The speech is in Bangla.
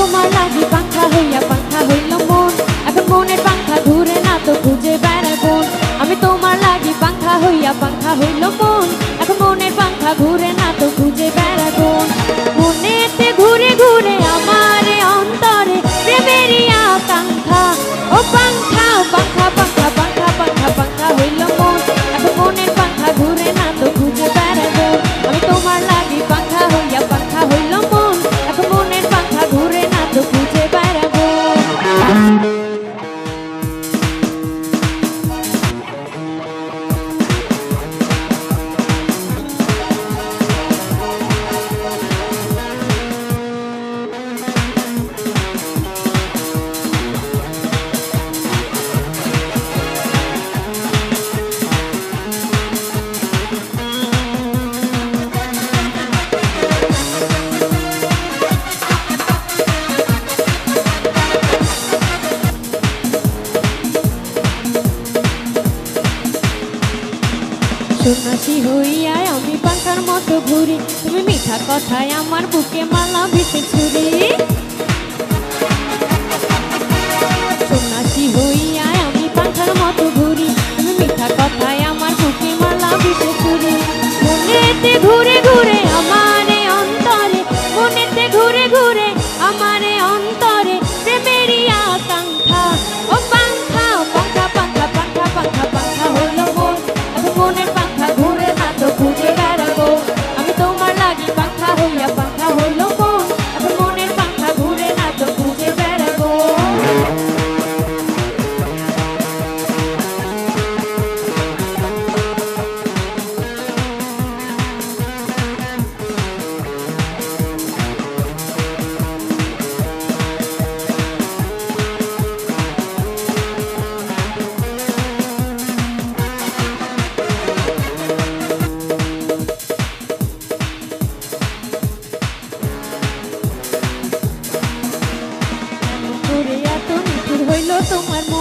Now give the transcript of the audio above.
তোমার লাগি পাখা হইয়া পাখা হইল মন। এখন মনের পাখা ঘুরে না তো খুঁজে বেড়ায় আমি তোমার লাগি পাঙ্খা হইয়া পাঙ্খা হইল মন। এখন মনের পাঙ্খা ঘুরে না তো সন্ন্যাসী হইয়া আমি পাখার মতো ঘুরি। তুমি মিঠা কথায় আমার বুকে মালা ভেসে ছুড়ে tomar